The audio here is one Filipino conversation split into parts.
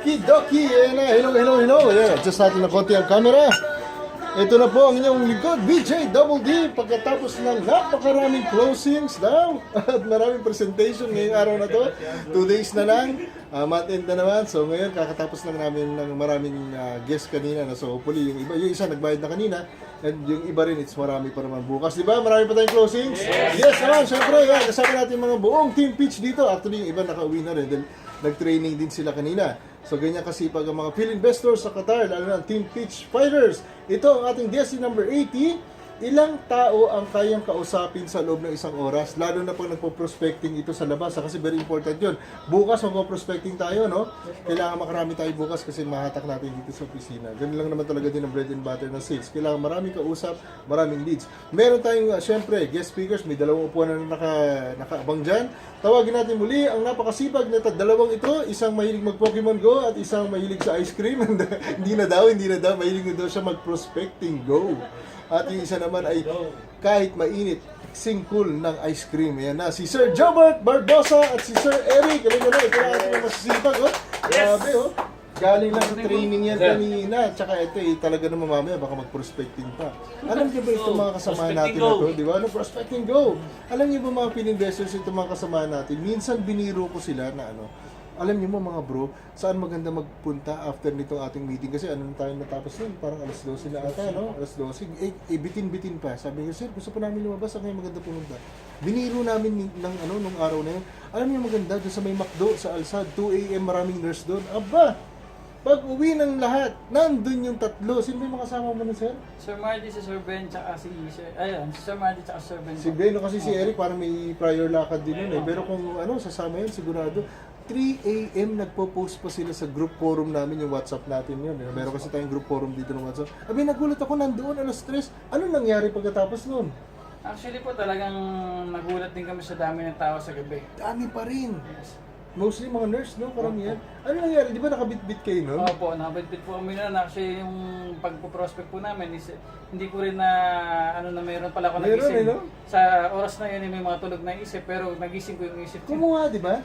Okidoki! Ayan na, hello, hello, hello. Ayan, adjust natin ng konti ang camera. Ito na po ang inyong lingkod, BJ Double D. Pagkatapos ng napakaraming closings daw at maraming presentation ngayong araw na to. Two days na lang. Uh, end na naman. So ngayon, kakatapos lang namin ng maraming uh, guests kanina. Na, so hopefully, yung iba, yung isa nagbayad na kanina. And yung iba rin, it's marami pa naman bukas. Di ba? Marami pa tayong closings. Yes, naman. Siyempre, yan. Kasama natin mga buong team pitch dito. Actually, yung iba nakauwi na rin. Dahil nag-training din sila kanina. So ganyan kasipag ang mga field investors sa Qatar, lalo na ang Team Pitch Fighters. Ito ang ating guest number 80. Ilang tao ang kayang kausapin sa loob ng isang oras, lalo na pag nagpo-prospecting ito sa labas, ah, kasi very important yun. Bukas magpo-prospecting tayo, no? Kailangan makarami tayo bukas kasi mahatak natin dito sa opisina. Ganun lang naman talaga din ang bread and butter ng sales. Kailangan maraming kausap, maraming leads. Meron tayong, uh, syempre, guest speakers, may dalawang upuan na naka, nakaabang dyan. Tawagin natin muli ang napakasipag na dalawang ito, isang mahilig mag-Pokemon Go at isang mahilig sa ice cream. hindi na daw, hindi na daw, mahilig na daw siya mag-prospecting Go. At yung isa naman ay kahit mainit, singkul ng ice cream. Ayan na, si Sir Jobert Barbosa at si Sir Eric. Alam mo na, ito na ating mga masisipag, oh. Grabe, oh. Galing lang sa training yan kanina. Tsaka ito eh, talaga naman mamaya baka mag-prospecting pa. Alam niyo ba itong mga kasama natin na to? Di ba? Ano, prospecting go! Alam niyo ba mga pininvestors itong mga kasama natin? Minsan biniro ko sila na ano, alam niyo mo mga bro, saan maganda magpunta after nitong ating meeting? Kasi ano tayo natapos nun? Parang alas 12 na ata, no? Alas 12. Eh, eh bitin-bitin pa. Sabi ko, sir, gusto pa namin lumabas. Saan kayo maganda pumunta? Biniro namin ng ano, nung araw na yun. Alam niyo maganda, doon sa may McDo, sa Alsad, 2 a.m. maraming nurse doon. Aba! Pag uwi ng lahat, nandun yung tatlo. Sino yung mga kasama mo nun, sir? Sir Marty, si Sir Ben, tsaka si Sir... Ayun, si Sir Marty, tsaka Sir Ben. Si Beno kasi si Eric parang may prior lakad din nun eh. Pero kung ano, sasama yun sigurado. 3 a.m. nagpo-post pa sila sa group forum namin, yung WhatsApp natin yun. Eh. Meron kasi tayong group forum dito ng WhatsApp. Abi, nagulat ako nandoon, alas 3. Ano nangyari pagkatapos nun? Actually po, talagang nagulat din kami sa dami ng tao sa gabi. Dami pa rin. Yes. Mostly mga nurse, no? Karamihan. Ano nangyari? Di ba nakabit-bit kayo nun? Opo, nakabitbit po kami na actually yung pagpo-prospect po namin is hindi ko rin na ano na mayroon pala ako Meron nagising. eh, no? Sa oras na yun, eh, may mga tulog na isip pero nagising ko yung isip ko. Kumuha, di ba?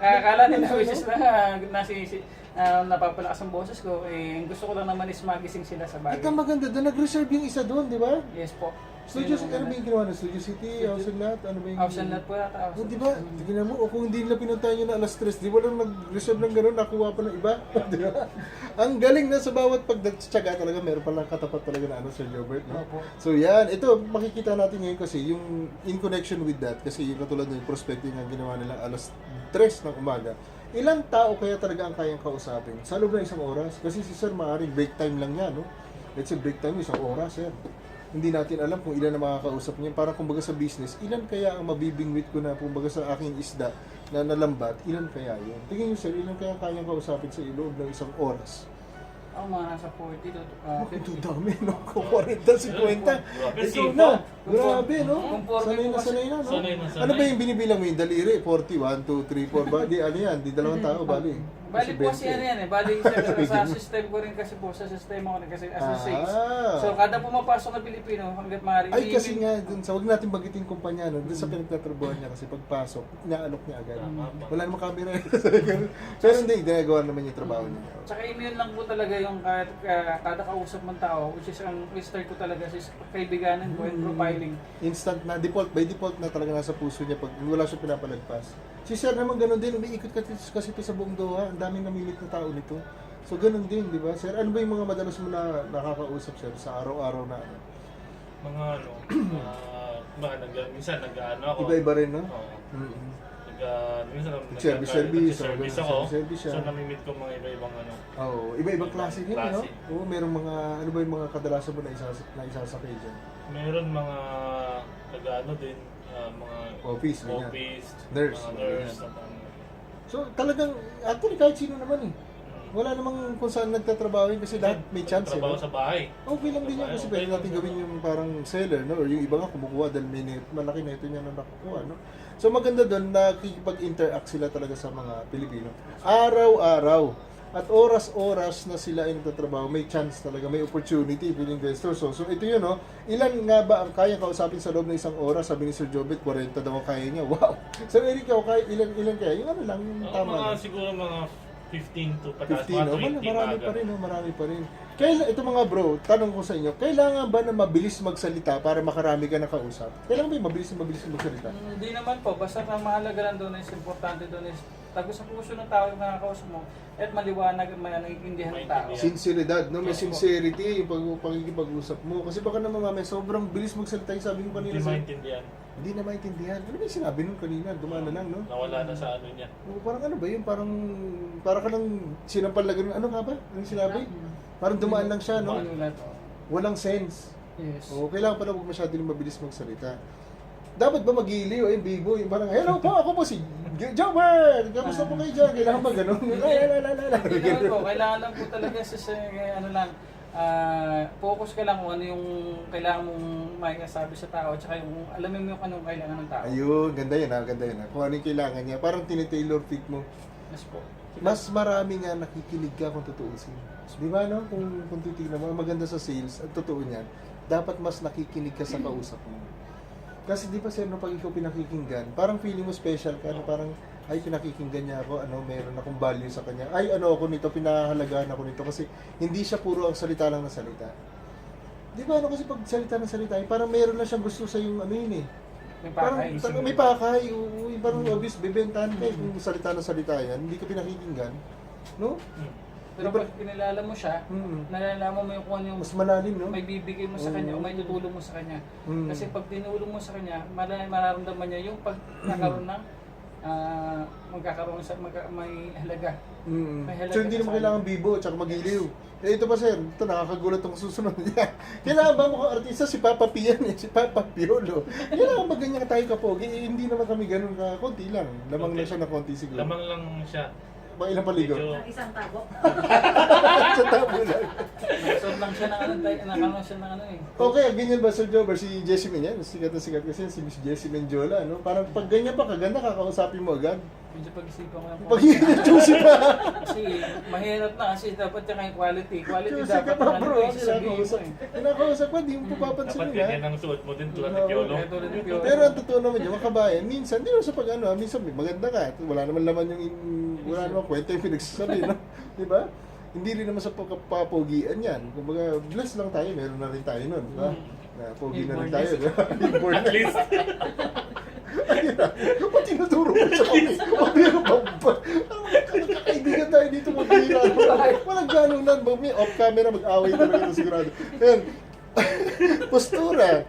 Akala nila which na nasi uh, napapalakas ang boses ko. Eh, gusto ko lang naman is magising sila sa bagay. ang maganda doon, nag-reserve yung isa doon, di ba? Yes po. Studio, Yun ang ano ba yung ginawa na? Studio City, House and Lot? Ano ba yung... House and lot po yata. Oh, di ba? Tingnan mo, o kung hindi nila pinuntahan yun na alas 3, di ba lang nag-reserve ng gano'n, nakuha pa ng iba? di ba? Ang galing na sa bawat pagdagtsaga talaga, meron palang katapat talaga na ano, Sir Gilbert. No? Opo. So yan, ito, makikita natin ngayon kasi yung in connection with that, kasi yung katulad ng prospecting ang ginawa nila alas 3 ng umaga, ilang tao kaya talaga ang kayang kausapin? Sa loob ng isang oras? Kasi si Sir, maaaring break time lang yan, no? Let's say break time, isang oras, Sir hindi natin alam kung ilan ang makakausap niya. Parang kumbaga sa business, ilan kaya ang mabibingwit ko na kumbaga sa aking isda na nalambat, ilan kaya yun? Tingin niyo sir, ilan kaya kayang kausapin sa iloob ng isang oras? Ako mga nasa 40 to uh, Oh, ito dami, no? Kung 40, 50. Ikaw na. Grabe, no? Kung 40 Sanay na sanay na, no? Ano ba yung binibilang mo yung daliri? 40, 1, 2, 3, 4, ba? Di, ano yan? Di dalawang tao, bali. Bali po 20. ano yan eh, bali sa, sa system ko rin kasi po, sa sistema ko rin kasi as a sales. Ah. So kada pumapasok na Pilipino, hanggat maaari. Ay, kasi nga, dun sa, wag natin bagitin kumpanya, no? Dun sa pinagtatrabuhan niya kasi pagpasok, inaalok niya agad. Wala namang camera. Pero hindi, ginagawa naman yung trabaho niya. Tsaka email lang po talaga yung kada, ka- kada kausap mong tao, which is ang start ko talaga is kaibiganan ko and Mm. profiling. Instant na, default, by default na talaga nasa puso niya pag wala siya pinapalagpas. Si Sir naman ganun din, umiikot kasi, kasi ito sa buong Doha, ang daming namimit na tao nito. So ganun din, di ba? Sir, ano ba yung mga madalas mo na nakakausap, Sir, sa araw-araw na ano? Mga ano, ah, mga nag, minsan nag-ano ako. Iba-iba rin, no? Oo. Mm-hmm. Nag, ah, minsan nag, Service, service, service oh, ako. service. So namimit ko mga iba-ibang ano. Oo, iba-ibang klase din, no? Klase. Oo, merong mga, ano ba yung mga kadalasan mo na, isas na isasakay dyan? Meron mga nag-ano din, mga Office, ganyan. office, Nurse, mga nurse. ganyan. So talagang, actually kahit sino naman eh. Mm. Wala namang kung saan nagtatrabaho yun kasi lahat may chance eh. Trabaho no? sa bahay. Okay lang din yun kasi pwede natin gawin yung parang seller, no? Or yung iba nga kumukuha dahil may net, malaki na ito niya na nakukuha, no? So maganda doon, nakikipag-interact sila talaga sa mga Pilipino. Araw-araw. At oras-oras na sila ay nagtatrabaho, may chance talaga, may opportunity bilang investor. So, so ito yun, no? Ilan nga ba ang kaya kausapin sa loob ng isang oras? Sabi ni Sir Jobet, 40 daw ang kaya niya. Wow! So, Eric, ikaw, kaya, ilan, ilan kaya? Yung ano lang, yung Ako tama mga lang. siguro mga 15 to pataas, 15, mga no? 20 Wala, marami pa rin, no? marami pa rin. Kaya, ito mga bro, tanong ko sa inyo, kailangan ba na mabilis magsalita para makarami ka na kausap? Kailangan ba yung mabilis na mabilis magsalita? Hindi naman po, basta mahalaga lang doon is importante doon is tago sa puso ng tao yung nakakausap mo at maliwanag may naiintindihan ng tao. Sinceridad, no? May Yes, po. sincerity yung pag pagkikipag-usap mo. Kasi baka naman mamaya sobrang bilis magsalita yung sabi kanina. Hindi sa- maintindihan. Hindi na maintindihan. Ano ba yung sinabi nun kanina? Dumana lang, no? Nawala na sa ano niya. Oo, parang ano ba yun? Parang, parang ka lang sinampal na ganun. Ano nga ba? Ano yung sinabi? Parang dumaan lang siya, no? Walang sense. Yes. Oo, kailangan pala huwag masyado rin mabilis magsalita. Dapat ba mag-iiliw, eh, bibo, yung parang, hello po, ako po si Jobber! Kamusta po kayo dyan? Kailangan ba ganun? Ay, ay, ay, ay, ay, Hindi naman po, kailangan lang po talaga sa, sa ano lang, ah, focus ka lang kung ano yung kailangan mong maikasabi sa tao at saka yung alamin mo yung anong kailangan ng tao. Ayun, ganda yun ha, ganda yun ha. Kung ano yung kailangan niya, parang tinitailor fit mo. Yes po. Mas marami nga nakikinig ka kung tutuusin. Di ba no? Kung, kung titignan mo, maganda sa sales, at totoo niyan, dapat mas nakikinig ka sa kausap mo. Kasi di ba sir, no, pag ikaw pinakikinggan, parang feeling mo special ka, no? parang, ay pinakikinggan niya ako, ano, meron akong value sa kanya. Ay, ano ako nito, pinahahalagahan ako nito. Kasi hindi siya puro ang salita lang na salita. Di ba, ano, kasi pag salita ng salita, eh, parang meron na siyang gusto sa yung ano yun eh. May Parang, pakay. parang may pakay, oo, yung parang obvious, bibentahan ka eh, kung salita ng salita yan, hindi ka pinakikinggan. No? Hmm. Pero pag kinilala mo siya, Mm. nalalaman mo yung kung ano yung Mas malalim, no? may bibigay mo sa kanya o may tutulong mo sa kanya. Mm. Kasi pag tinulong mo sa kanya, mala- mararamdaman niya yung pag nakaroon ng ah, magkakaroon sa magka, may halaga. Mm. May halaga So hindi ka naman kailangan bibo at magiliw. Eh ito pa sir, ito nakakagulat ang susunod niya. kailangan ba mukhang artista si Papa P yan eh, si Papa Piolo. Kailangan ba ganyan tayo kapogi? Eh, hindi naman kami ganun ka, konti lang. Lamang na siya na konti siguro. Lamang lang siya. Mga ilang paligo. Medyo- Ang isang tabo. sa tabo lang. Nagsuot lang siya ng ano, tay- nakano siya ng ano eh. Okay, ganyan ba Sir Jobber? Si Jessie Min yan, sikat na sikat kasi yan, si Miss Jessie Menjola, no? Parang pag ganyan pa kaganda, kakausapin mo agad. Medyo pag-isipan ko lang. Pag choosy pa. Kasi mahirap na kasi dapat yung yung quality. Quality Choosy dapat ka pa yung ano bro, eh, sasabihin mo kinakausap. eh. Kinakausap pa, di mo papapansin Dapat nila. ganyan ang suot mo din tulad ni. Piolo. Kaya tulad ni Piolo. Pero ang totoo naman yun, mga kabayan, minsan, di mo sa pag ano, ah, minsan may maganda ka, wala naman laman yung, in- wala naman kwento yung pinagsasabi, no? Di ba? Hindi rin naman sa pagkapapogian yan. Kumbaga, bless lang tayo, meron na rin tayo nun, di ba? Na pogi na rin tayo, di ba? Inborn At least, Na, ba't tinuturo mo sa kami? Mabira ba ba? Kaibigan tayo dito, mabira. Walang ganun lang. May off camera, mag-away talaga ito sigurado. Ayan. Postura.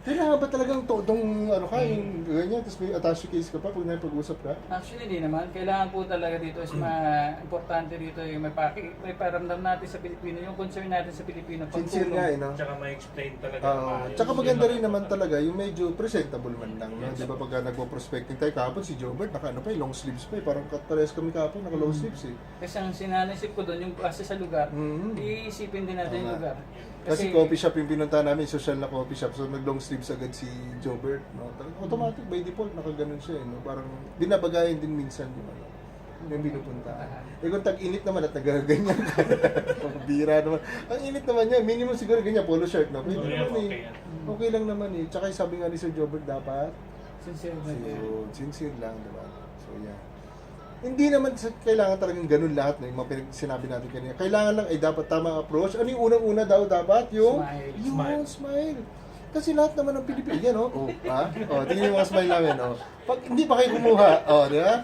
Kailangan ba talagang todong ano ka, yung ganyan, tapos may attache case ka pa pag napag-usap ka? Actually, hindi naman. Kailangan po talaga dito is ma-importante dito yung may, paki, may paramdam natin sa Pilipino, yung concern natin sa Pilipino. Sincere nga eh, no? tsaka may explain talaga. Oo. maayos. tsaka maganda rin naman talaga yung medyo presentable man lang. No? Yes. Di ba pagka nagpo-prospecting tayo kahapon si Jobert, naka ano pa eh, long sleeves pa eh. Parang parehas kami kahapon, naka long sleeves eh. Kasi ang sinanisip ko doon, yung kasi sa lugar, Mhm. iisipin din natin yung Tama. lugar. Kasi, coffee shop yung pinunta namin, social na coffee shop. So nag long sleeves agad si Jobert. No? Talagang automatic by default nakaganon siya. Eh, no? Parang binabagayan din minsan yung ano yung pinupunta. Eh kung tag-init naman at nagaganyan ka. Bira naman. Ang init naman niya, minimum siguro ganyan, polo shirt. No? Pwede So, naman okay eh. Okay lang naman eh. Tsaka sabi nga ni Sir Jobert dapat, Sincere so, na yun. sincere lang, diba? So yeah. Hindi naman kailangan talagang ganun lahat no, yung mga sinabi natin kanina. Kailangan lang ay dapat tamang approach. Ano yung unang-una daw dapat? Yung Smile. Yung Smile. smile. Kasi lahat naman ng Pilipino, yan oh. Oh, ha? Oh, tingnan yung mga smile namin, oh. Pag hindi pa kayo kumuha, oh, di ba?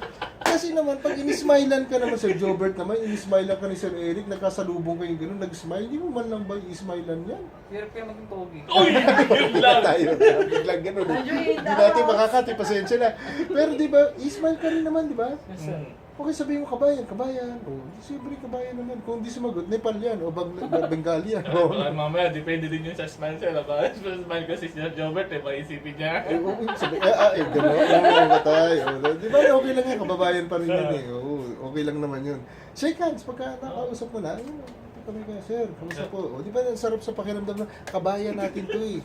Kasi naman, pag inismilean ka naman, Sir Jobert naman, inismilean ka ni Sir Eric, nagkasalubong kayo ganun, nag-smile, hindi mo man lang ba i-smilean yan? Hirap kaya maging pogi. Uy! Yun lang! tayo, biglang ganun. Hindi natin makakati, pasensya na. Pero di ba, i-smile ka rin naman, di ba? Yes, sir. Okay, sabihin mo, kabayan, kabayan. Oh, siyempre kabayan naman. Kung hindi sumagot, Nepal yan, o Bang Bengali yan. Oh. Ah, mamaya, depende din yun sa smile siya. Diba? Sa smile kasi si Jobert, eh, maisipin niya. Eh, oo, sabi, eh, ah, eh, gano'n, oo, patay. Oh, di ba, okay lang yan, kababayan pa rin yan eh. Oo, okay lang naman yun. Shake hands, pagka nakausap mo na, ayun, kami ka, sir, kamusta po? O, di ba, ang sarap sa pakiramdam na kabayan natin to eh.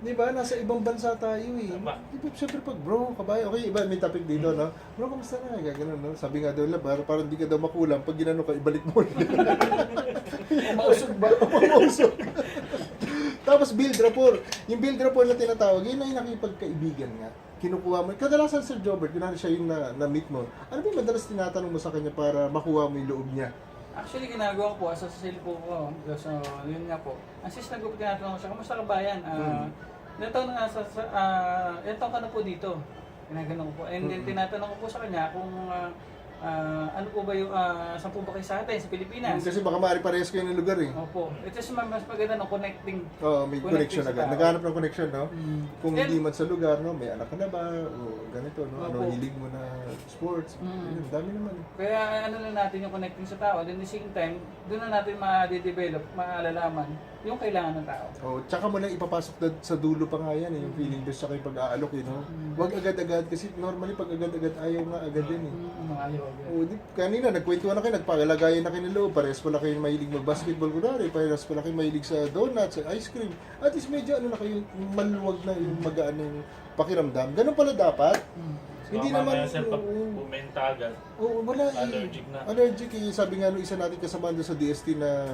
Di ba, nasa ibang bansa tayo eh. Tama. Di ba, syempre pag, bro, kabayan, okay, iba, may topic dito, no? Bro, kamusta na? Gaganon, no? Sabi nga daw, para, parang di ka daw makulang, pag ginano ka, ibalik mo. Mausog ba? Mausok. Tapos build rapport. Yung build rapport na tinatawag, yun ay nakipagkaibigan nga. kinukuha mo. Kadalasan Sir Jobert, kunwari siya yung na, na-meet mo. Ano ba yung madalas tinatanong mo sa kanya para makuha mo yung loob niya? Actually, ginagawa ko po, sa po ko. So, yun nga po. Ang sis nag tinatanong ko siya, kamusta ka bayan? Ah, ilan taon na sa, sa ah, ilan taon ka na po dito? Ginaganon ko po. And then, tinatanong ko po sa kanya kung ah, ah, ano po ba yung, uh, saan po ba kayo sa atin, sa Pilipinas? Kasi baka maaari parehas kayo ng lugar eh. Opo. Ito is mas maganda no, connecting. Oo, may Connecting connection agad. Naghanap ng connection, no? Mm. Kung hindi man sa lugar, no? May anak ka na ba? O ganito, no? Ano Opo. hilig mo na sports? Mm. Ayun, dami naman. Kaya ano na natin yung connecting sa tao, then at the same time, doon na natin ma-develop, maalalaman yung kailangan ng tao. Oh, tsaka mo lang ipapasok na- sa dulo pa nga yan eh, yung feeling best sa yung pag-aalok eh, no? Huwag agad-agad kasi normally pag agad-agad ayaw nga agad yan eh. Mm, ayaw. Oh, di, kanina nagkwentuhan na kayo, nagpalagayan na kayo ng loob. Parehas pala kayo mahilig mag-basketball kunwari. Parehas pala kayo mahilig sa donuts, sa ice cream. At least medyo ano na kayo, maluwag na yung magaan yung pakiramdam. Ganun pala dapat. Mm. Hindi Baka naman, sir, pag bumenta agad, Oo, wala eh. Allergic na. Allergic eh. Sabi nga nung isa natin kasama doon sa DST na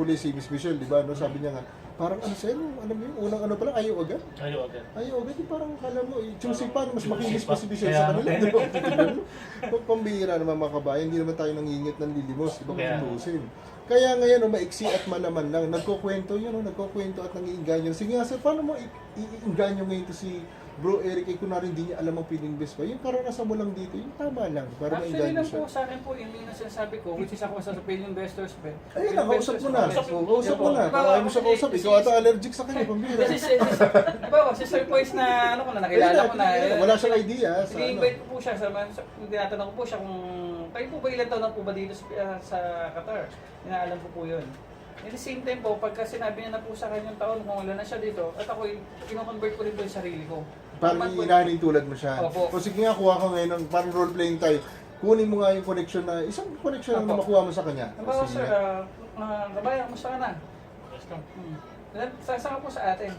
huli si Miss Michelle, di ba? No? Sabi niya nga, parang ano sa'yo, alam mo yun, unang ano pala, ayaw agad. ayaw agad. Ayaw agad, yung parang kala mo, eh, choosy pa, mas makinis pa si Kaya sa kanila. Di ba? Titignan mo. Kung pambihira naman mga kabayan, hindi naman tayo nangingit ng lilimos? Kaya. Kung tutusin. Kaya ngayon, no, maiksi at malaman lang, nagkukwento yun, no, nagkukwento at nangiinganyo. Sige nga sir, paano mo iinganyo ngayon to si Bro Eric, eh kunwari hindi niya alam ang pininvest pa. Yung karanasan mo lang dito, yung tama lang, para Actually lang po, sa akin po, yun yung sinasabi ko, which is ako sa Pale Investors ba? Ayun na, kausap mo na. Kausap mo na. Diba, ayaw mo siya kausap. Ikaw ata allergic sa kanya, pambira. Kasi si, si, di ba, si Sir Poise na, ano ko na, nakilala ko na. Ayun, Wala siyang idea ano. I-invite ko po siya, sa, tinatanong ko po siya kung, kayo po ba ilan taon na po ba dito sa, ah, sa Qatar? Inaalam ko po yun. At the same time po, pagka sinabi niya na po sa kanyang taon kung wala na siya dito, at ako, kino-convert ko rin po yung sarili ko. Parang inanin tulad mo siya. Opo. O sige nga, kuha ka ngayon ng parang role playing tayo. Kunin mo nga yung connection na, isang connection na Opo. makuha mo sa kanya. Halimbawa, Sige sir, nga. ah, uh, kabayan, kumusta ka na? Basta, Hmm. Sa- Saan ka po sa atin?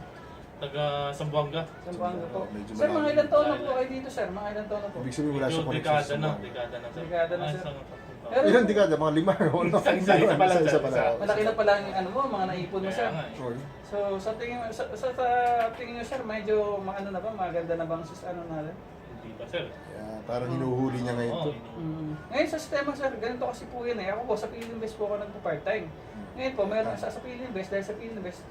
taga Sambuanga. Sa Buanga po. Medyo Sir, mga malayo. ilan taon na po kayo dito, sir? Mga ilan taon na po? Ibig sabihin wala Medyo siya connection dekada sa na, mga. dekada na. sir. Dekada na, Ah, sir. isang tatlong taon. Pero- Ilan dekada? Mga lima. Ano? Isa- isa- isa pa lang, Isa sir. pa lang. Malaki na pala yung ano mo, mga naipon mo, Kaya sir. nga eh. Oy. So, sa tingin sa, sa, sa tingin niyo, sir, medyo maano na ba, maganda na bang sis ano na rin? Hindi pa, sir. Yeah, parang hinuhuli niya ngayon to. Oo, Mm. Ngayon sa sistema, sir, ganito kasi po yun eh. Ako po, sa Pilinvest po ako nagpo-part-time. Ngayon po, meron sa, sa Pilinvest, dahil sa Pilinvest,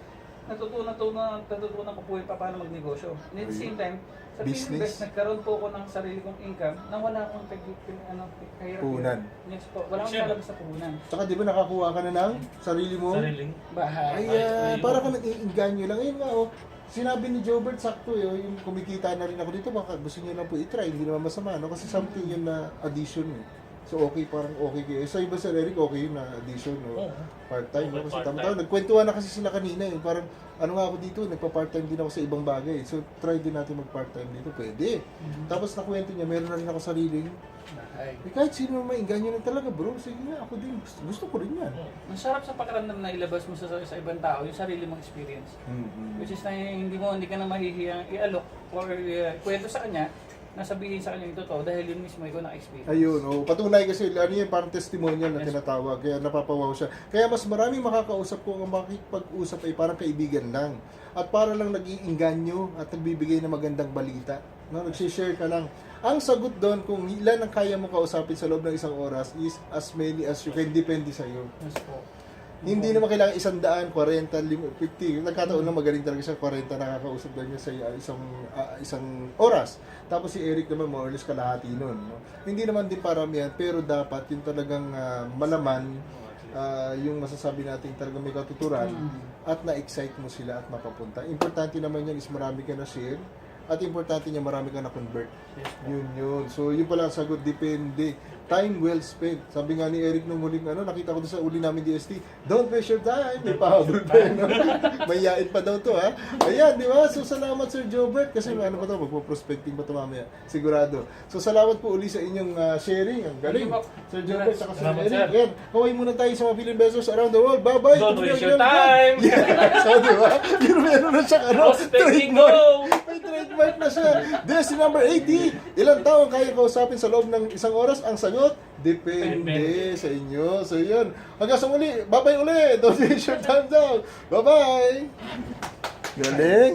natutunan, natutunan, natutunan ko po yung pa- paano magnegosyo. And at the same time, sa Business. Pilinvest, nagkaroon po ako ng sarili kong income na wala akong pag, ano, kahirap. Puhunan. Yes po, wala akong Sure. sa puhunan. Tsaka di ba nakakuha ka na ng sarili mo? Sariling. Bahay. Ay, ah, para ka nag-iinganyo lang. Ayun nga, oh. Sinabi ni Jobert, sakto eh, oh, yung kumikita na rin ako dito, baka gusto niyo lang po i-try, hindi naman masama, no? Kasi something yun na addition eh. So okay, parang okay kayo. Sa iba, Sir Eric, okay yun na addition, no? Oo. Part-time, no? Kasi Part-time. tama nagkwentuhan na kasi sila kanina eh. Parang, ano nga ako dito, nagpa-part-time din ako sa ibang bagay. So try din natin mag-part-time dito, pwede. Tapos nakwento niya, meron na rin ako sariling, Bahay. eh, kahit sino naman maingganyo lang talaga bro, sige nga, ako din, gusto, gusto ko rin yan. Ang sarap sa pakiramdam na ilabas mo sa, sa ibang tao yung sarili mong experience. Mm-hmm. Which is na hindi mo hindi ka na mahihiyang i-alok or uh, kwento sa kanya na sabihin sa kanya yung totoo dahil yun mismo ikaw na-experience. Ayun, oh, patunay kasi ano yan, parang testimonial na Yes. tinatawag, kaya napapawaw siya. Kaya mas maraming makakausap ko ang makikipag-usap ay parang kaibigan lang. At para lang nag-iinganyo at nagbibigay ng magandang balita. No, nag-share ka lang. Ang sagot doon kung ilan ang kaya mo kausapin sa loob ng isang oras is as many as you can, depende sa iyo. Yes po. Hindi naman kailangan isang daan, 40, lim- 50. Nagkataon lang magaling talaga siya, 40 nakakausap daw niya sa uh, isang ah, isang oras. Tapos si Eric naman more or less kalahati nun. No? Hindi naman din paramihan, pero dapat yung talagang ah, malaman, ah, yung masasabi natin talagang may katuturan, at na-excite mo sila at mapapunta. Importante naman yan is marami ka na share, at importante niya marami ka na convert. Yes. Yun yun. So, yun pala ang sagot, depende. Time well spent. Sabi nga ni Eric nung muling ano, nakita ko doon sa uli namin DST, don't waste your time. May pahabol pa yun. No? May yain pa daw to, ha? Ayan, di ba? So, salamat Sir Jobert. Kasi ano pa to, magpo-prospecting pa to mamaya. Sigurado. So, salamat po uli sa inyong ah, sharing. Ang galing. Sir Jobert, saka Sir Salamat, Eric. sir. Ayan, kaway muna tayo sa mga Philippine investors around the world. Bye-bye. Don't waste your time. Yeah. so, di ba? Yun, meron na siya, ano, Prospecting trademark. go! May trademark na siya. Destiny number 80. Ilang tao ang kaya kausapin sa loob ng isang oras? Ang sagot, depende Depende. sa inyo. So yun. Hanggang sa muli. Bye-bye ulit. Don't waste your time down. Bye-bye. Galing.